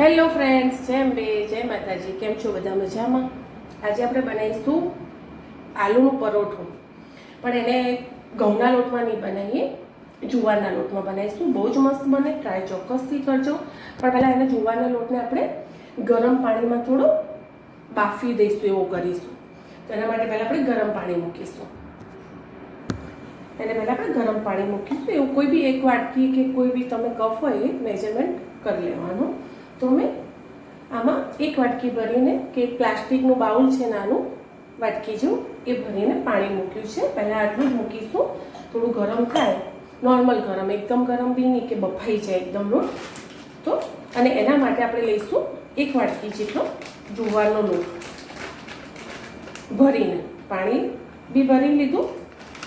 Hello friends જેમ બે જય માતાજી. કેમ છો બધા મજામાં? આજે આપણે બનાવીશું આલુનું પરોઠું. પણ એને ઘઉંના લોટમાં નહીં બનાવીએ, જુવારના લોટમાં બનાવીશું. બહુ જ મસ્ત બને ટ્રાય ચોક્કસથી કરજો. પણ પહેલાં એને જુવારના લોટને આપણે ગરમ પાણીમાં થોડો બાફી દઈશું, એવું કરીશું. તો એના માટે પહેલાં આપણે ગરમ પાણી મૂકીશું. એને પહેલાં આપણે ગરમ પાણી મૂકીશું. એવું કોઈ બી એક વાટકી કે કોઈ બી તમે કફ હોય મેજરમેન્ટ કરી લેવાનું. તો મેં આમાં એક વાટકી ભરીને, કે પ્લાસ્ટિકનું બાઉલ છે નાનું, વાટકી જેવું, એ ભરીને પાણી મૂક્યું છે. પહેલાં આટલું જ મૂકીશું. થોડું ગરમ થાય, નોર્મલ ગરમ, એકદમ ગરમ બી નહીં કે બફાઈ જાય એકદમ લોટ. તો, અને એના માટે આપણે લઈશું એક વાટકી જેટલો જુવારનો લોટ. ભરીને, પાણી બી ભરી લીધું,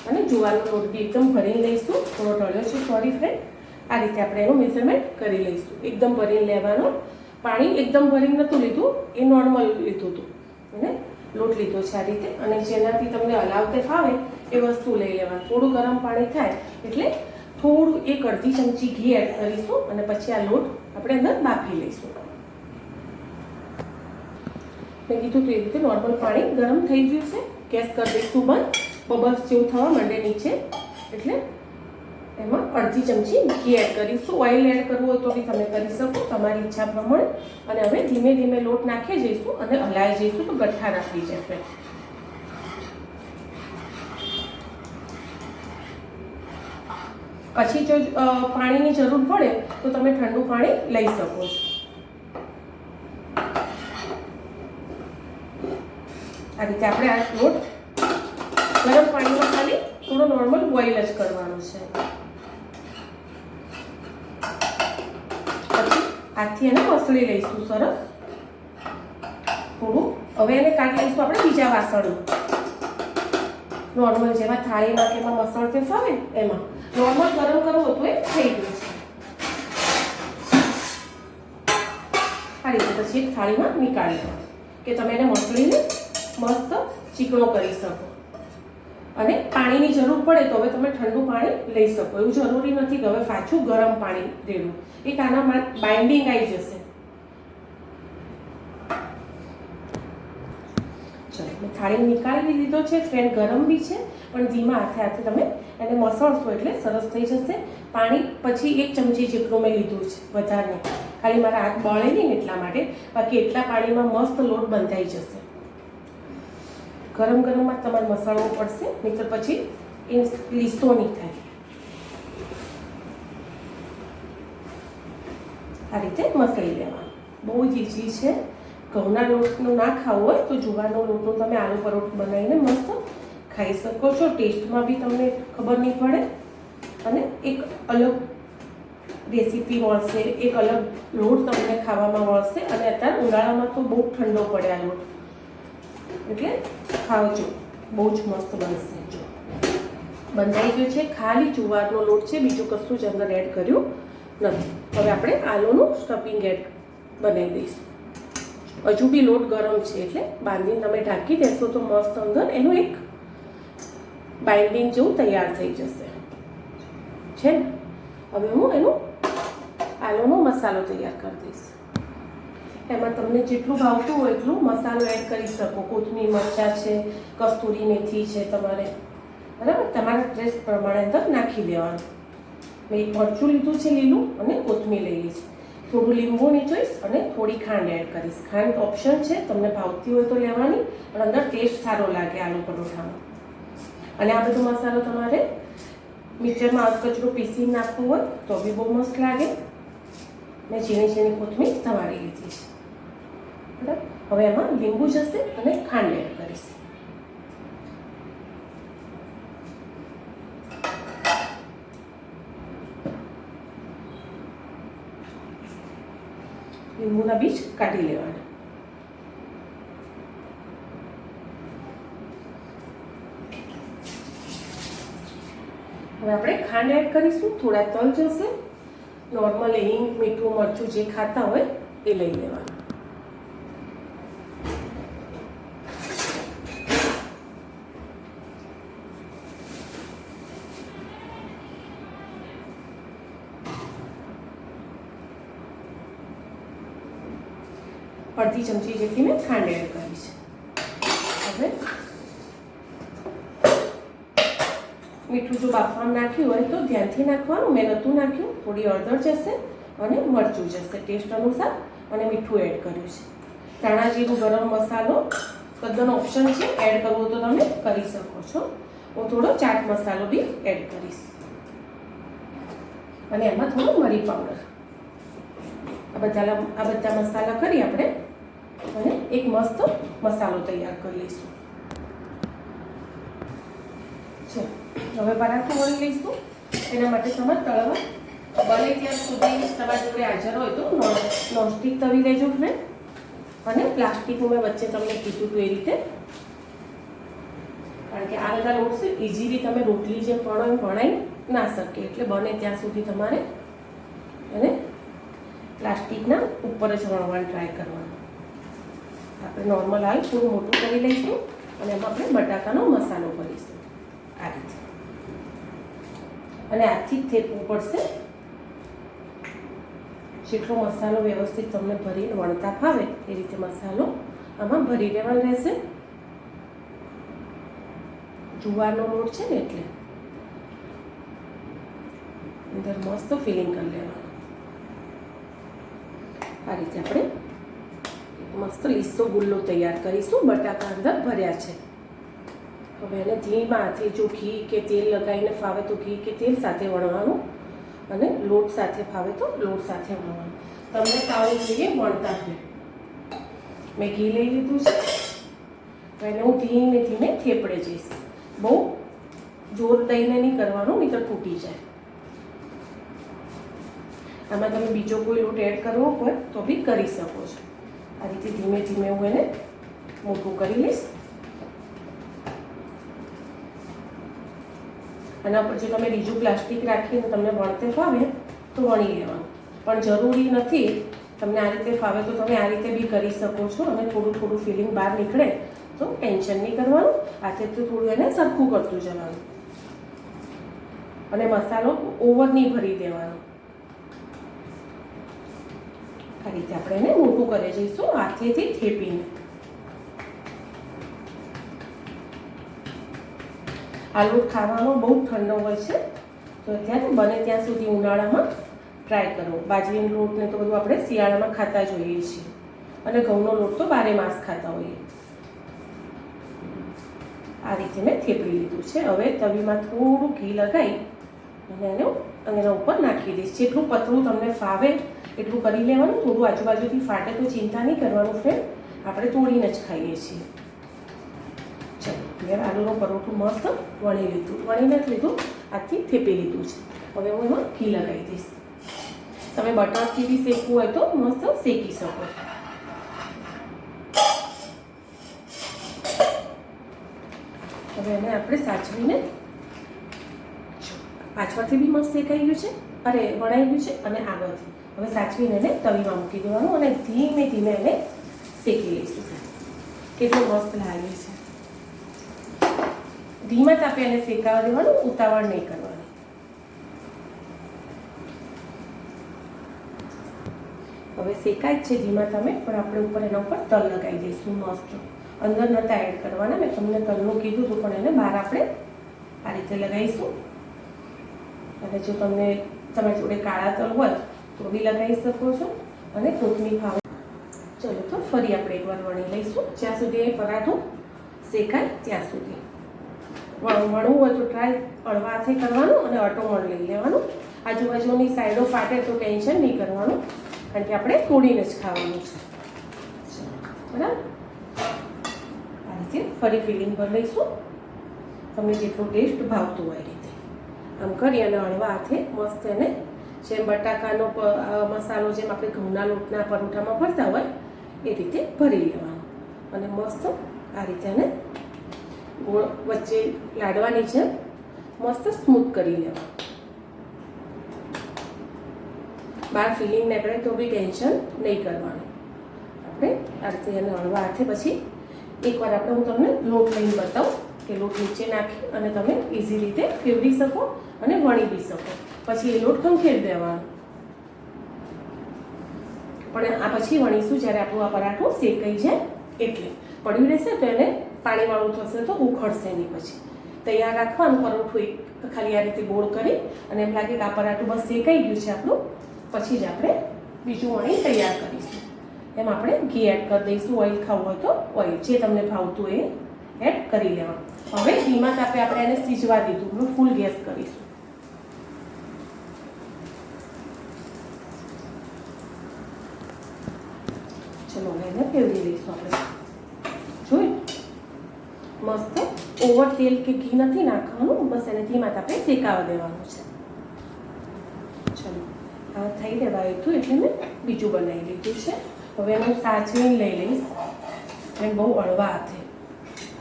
અને જુવારનો લોટ બી એકદમ ભરીને લઈશું. થોડો ટળ્યો છે, સોરી ફ્રેન્ડ આ રીતે આપણે એનું મેઝરમેન્ટ કરી લઈશું. એકદમ ભરીને લેવાનું. પાણી એકદમ ભરીને નહોતું લીધું, એ નોર્મલ લીધું હતું. અને લોટ લીધો છે આ રીતે. અને જેનાથી તમને હલાવતે ફાવે એ વસ્તુ લઈ લેવાનું. થોડું ગરમ પાણી થાય એટલે થોડું એક અડધી ચમચી ઘી એડ કરીશું અને પછી આ લોટ આપણે અંદર બાફી લઈશું. મેં કીધું તો એ રીતે નોર્મલ પાણી ગરમ થઈ ગયું છે. ગેસ કરી દઈશું બંધ. બબલ્સ જેવું થવા માંડે નીચે. એટલે એમાં અડધી ચમચી ઘી એડ કરીશું. ઓઇલ એડ કરવું હોય તો બી તમે કરી શકો, તમારી ઈચ્છા પ્રમાણે. અને હવે ધીમે ધીમે લોટ નાખી જઈશું અને હલાઈ જઈશું તો ગઠ્ઠા રાખી જશે પછી જો પાણીની જરૂર પડે તો તમે ઠંડુ પાણી લઈ શકો છો. આ રીતે આપણે આ લોટ ગરમ પાણીમાં ખાલી થોડો નોર્મલ બોઇલ જ કરવાનો છે પછી હાથથી એને મસળી લઈશું, સરસ? થોડું. હવે એને કાઢી લઈશું આપણે બીજા વાસણમાં નોર્મલ જેમાં થાળીમાં કે એમાં મસળતે ને, એમાં. નોર્મલ ગરમ કરવું હતું એ થઈ ગયું છે. આ રીતે પછી થાળીમાં નીકાળી દો કે તમે એને મસળીને મસ્ત ચીકણો કરી શકો. અને પાણીની જરૂર પડે તો હવે તમે ઠંડુ પાણી લઈ શકો. એવું જરૂરી નથી કે હવે પાછું ગરમ પાણી રેડવું એક આનામાં બાઇન્ડિંગ આવી જશે. ચલો, મેં થાળી નીકાળી દીધો છે ફ્રેન્ડ ગરમ બી છે, પણ ધીમા હાથે હાથે તમે એને મસળશો એટલે સરસ થઈ જશે. પાણી પછી એક ચમચી જેટલું મેં લીધું છે, વધારે ખાલી મારા હાથ બળે નહીં એટલા માટે. બાકી એટલા પાણીમાં મસ્ત લોટ બંધાઈ જશે. ગરમ ગરમમાં તમારે મસાળવો પડશે, નહીંતર પછી એ લીસો નહીં થાય. આ રીતે મસાઈ લેવાનું. બહુ જ ઇઝી છે. ઘઉંના લોટનું ના ખાવું હોય તો જુવારનો લોટનું તમે આલુ પરોઠું બનાવીને મસ્ત ખાઈ શકો છો. ટેસ્ટમાં બી તમને ખબર નહીં પડે. અને એક અલગ રેસીપી મળશે, એક અલગ લોટ તમને ખાવામાં મળશે. અને અત્યારે ઉનાળામાં તો બહુ ઠંડો પડે આ લોટ. એટલે ખાવજો. બહુ જ મસ્ત બનશે જો. બંધાઈ ગયું છે. ખાલી જુવારનો લોટ છે. બીજું કશું જ અંદર એડ કર્યું નથી. હવે આપણે આલુનું સ્ટફિંગ એડ બનાવી દઈશું. હજુ બી લોટ ગરમ છે એટલે બાંધીને તમે ઢાંકી દેશો તો મસ્ત અંદર એનું એક બાઇન્ડિંગ જેવું તૈયાર થઈ જશે. છે ને? હવે હું એનું આલુનો મસાલો તૈયાર કરી દઈશ. એમાં તમને જેટલું ભાવતું હોય એટલું મસાલો એડ કરી શકો. કોથમીર, મરચાં છે, કસ્તુરી મેથી છે તમારે. બરાબર? તમારા ટેસ્ટ પ્રમાણે અંદર નાખી દેવાનું. મેં એક મરચું લીધું છે લીલું અને કોથમીર લઈ લઈશ. થોડું લીંબુ નીચોઈશ અને થોડી ખાંડ એડ કરીશ. ખાંડ ઓપ્શન છે, તમને ભાવતી હોય તો લેવાની, પણ અંદર ટેસ્ટ સારો લાગે આલુ પરોઠામાં અને આ બધો મસાલો તમારે મિક્સરમાં અધકચરું પીસી નાખવું હોય તો બી બહુ મસ્ત લાગે. મેં ઝીણી ઝીણી કોથમીર સમારી લીધી છે. બરાબર? હવે એમાં લીંબુ જશે અને ખાંડ એડ કરીશ. લીંબુના બીજ કાઢી લેવાના. હવે આપણે ખાંડ એડ કરીશું, થોડા તલ જશે. નોર્મલ હિંગ, મીઠું, મરચું જે ખાતા હોય એ લઈ લેવાનું. અડધી ચમચી જેટલી મેં ખાંડ એડ કરી છે. હવે મીઠું જો બાફવામાં નાખ્યું હોય તો ધ્યાનથી નાખવાનું મેં નહોતું નાખ્યું, થોડી હળદર જશે અને મરચું જશે ટેસ્ટ અનુસાર, અને મીઠું એડ કર્યું છે. ધાણા જીરું, ગરમ મસાલો બધાનો ઓપ્શન છે, એડ કરવો તો તમે કરી શકો છો. હું થોડો ચાટ મસાલો બી એડ કરીશ. અને એમાં થોડું મરી પાવડર. આ બધા આ બધા મસાલા કરી આપણે અને એક મસ્ત મસાલો તૈયાર કરી લઈશું. ચલો હવે પરાઠું વળી લઈશું. એના માટે તમારે તળવા બને ત્યાં સુધી તમારા જોડે હાજર હોય તો નોનસ્ટિક તવી લેજો ફ્રેન્ડ અને પ્લાસ્ટિકનું મેં વચ્ચે તમને કીધું હતું એ રીતે. કારણ કે આ બધા લોટ ઇઝીલી તમે રોટલી જે પણો એમ વણાઈ ના શકે. એટલે બને ત્યાં સુધી તમારે એને પ્લાસ્ટિકના ઉપર જ વણવાનું ટ્રાય કરવાનું. આપણે નોર્મલ હાલ થોડું મોટું કરી લઈશું અને એમાં આપણે બટાકાનો મસાલો કરીશું. આ રીતે. અને આથી જ થેપવું પડશે. જેટલો મસાલો વ્યવસ્થિત તમને ભરીને વણતા ફાવે એ રીતે મસાલો આમાં ભરી લેવાનો રહેશે. જુવારનો લોટ છે ને એટલે. અંદર મસ્ત ફિલિંગ કરી લેવાનું. આ રીતે આપણે મસ્ત લીસો ગુલ્લો તૈયાર કરીશું, બટાકા અંદર ભર્યા છે. હવે એને ધીમા જો ઘી કે તેલ લગાવીને ફાવે તો ઘી કે તેલ સાથે વણવાનું અને લોટ સાથે ફાવે તો લોટ સાથે વણવાનું. તમને કાવું જોઈએ, વણતા છે. મેં ઘી લઈ લીધું છે. એને હું ધીમે ધીમે થેપડે જઈશ. બહુ જોર દઈને નહીં કરવાનું નહીં તો તૂટી જાય. આમાં તમે બીજો કોઈ લોટ એડ કરવો હોય તો બી કરી શકો છો. આ રીતે ધીમે ધીમે હું એને મોટું કરી લઈશ. આના પર જો તમે બીજું પ્લાસ્ટિક રાખીને તમને વણતે ફાવે તો વણી લેવાનું. પણ જરૂરી નથી તમને આ રીતે ફાવે તો તમે આ રીતે બી કરી શકો છો. અને થોડું થોડું ફિલિંગ બહાર નીકળે તો ટેન્શન નહીં કરવાનું. હાથેથી થોડું એને સરખું કરતું જવાનું. અને મસાલો ઓવર નહીં ભરી દેવાનો. આ રીતે આપણે એને મોટું કરી જઈશું હાથેથી થેપીને. આ લોટ ખાવામાં બહુ ઠંડો હોય છે, તો અત્યારે બને ત્યાં સુધી ઉનાળામાં ટ્રાય કરો. બાજરીનો લોટને તો બધું આપણે શિયાળામાં ખાતા જોઈએ છીએ. અને ઘઉંનો લોટ તો બારે માસ ખાતા હોઈએ. આ રીતે મેં થેપી લીધું છે. હવે તવીમાં થોડું ઘી લગાવી અને એને અને એના ઉપર નાખી દઈશ. જેટલું પતરું તમને ફાવે એટલું કરી લેવાનું. થોડું આજુબાજુથી ફાટે તો ચિંતા નહીં કરવાનું ફ્રેન્ડ આપણે તોડીને જ ખાઈએ છીએ. ચાલો, મેં આલુનું પરોઠું મસ્ત વણી લીધું. વણીને જ લીધું, આથી થેપી લીધું છે. હવે હું એમાં ઘી લગાવી દઈશ. તમે બટરથી બી શેકવું હોય તો મસ્ત શેકી શકો. હવે એને આપણે સાચવીને પાછળથી બી મસ્ત શેકાઈ ગયું છે અરે વણાઈ ગયું છે અને આગળથી. હવે સાચવીને એને તવીમાં મૂકી દેવાનું અને ધીમે ધીમે એને શેકી લઈશું. કેટલું મસ્ત લાગે છે. ધીમા તાપે એને શેકાવા દેવાનું ઉતાવળ નહીં કરવાની. હવે શેકાય જ છે ધીમા તમે પણ આપણે ઉપર એના ઉપર તલ લગાવી દઈશું મસ્ત. અંદર નતા એડ કરવાના મેં તમને તલનું કીધું હતું પણ એને બહાર આપણે આ રીતે લગાવીશું. અને જો તમને, તમારી જોડે કાળા તલ હોય, તો બી લગાવી શકો છો અને કોથમીર ખાવ ચલો તો ફરી આપણે એકવાર વણી લઈશું. જ્યાં સુધી એ પરાઠું શેકાય ત્યાં સુધી. વણ- વણવું હોય તો ટ્રાય અળવા કરવાનું અને અટોમણ લઈ લેવાનું. આજુબાજુની સાઈડો ફાટે તો ટેન્શન નહીં કરવાનું. કારણ કે આપણે તોડીને જ ખાવાનું છે. બરાબર? આ રીતે ફરી ફિલિંગ પર લઈશું. તમને જેટલું ટેસ્ટ ભાવતું હોય આમ કરી અને હળવા હાથે મસ્ત એને જેમ બટાકાનો મસાલો જેમ આપણે ઘઉંના લોટના પરોઠામાં ભરતા હોય એ રીતે ભરી લેવાનો. અને મસ્ત આ રીતે એને ગોળ વચ્ચે લાડવાની જેમ મસ્ત સ્મૂથ કરી લેવાનું. બહાર ફિલિંગ નીકળે તો બી ટેન્શન નહીં કરવાનું. આપણે આ રીતે એને હળવા હાથે પછી એકવાર આપણે હું તમને લોટ લઈને બતાવું. કે લોટ નીચે નાખી અને તમે ઇઝી રીતે ફેવરી શકો અને વણી બી શકો. પછી એ લોટ ખંખેરી દેવાનો. પણ આ પછી વણીશું જ્યારે આપણું આ પરાઠું શેકાઈ જાય એટલે. પડ્યું રહેશે તો એને પાણીવાળું થશે તો ઉખડશે નહીં પછી. તૈયાર રાખવાનું, પરોઠું એક ખાલી આ રીતે ગોળ કરી અને એમ લાગે કે આ પરાઠું બસ શેકાઈ ગયું છે આપણું. પછી જ આપણે બીજું વણી તૈયાર કરીશું. એમ આપણે ઘી એડ કરી દઈશું ઓઇલ ખાવું હોય તો ઓઇલ જે તમને ભાવતું એ એડ કરી લેવાનું. હવે ધીમા તાપે આપણે એને સીજવા દીધું. ફૂલ ગેસ કરીશું. ચલો, હવે એને ફેરવી લઈશું આપણે. જોઈ મસ્ત. ઓવર તેલ કે ઘી નથી નાખવાનું, બસ એને ધીમા તાપે શેકાવા દેવાનું છે. ચલો, આ થઈ દેવાયું હતું એટલે મેં બીજું બનાવી લીધું છે. હવે હું સાચવીને લઈ લઈશ. અને બહુ અળવા હાથે.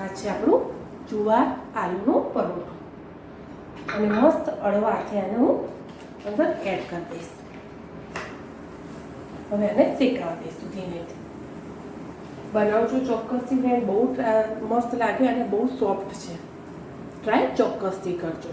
આ છે આપણું જુવાર, આલુનું પરોઠું. અને મસ્ત અળવા હાથે આને હું અંદર એડ કરી દઈશ. હવે આને શેકાવા દઈશું ધીમેથી બનાવજો ચોક્કસથી ફ્રેન્ડ બહુ મસ્ત લાગે અને બહુ સોફ્ટ છે. ટ્રાય ચોક્કસથી કરજો.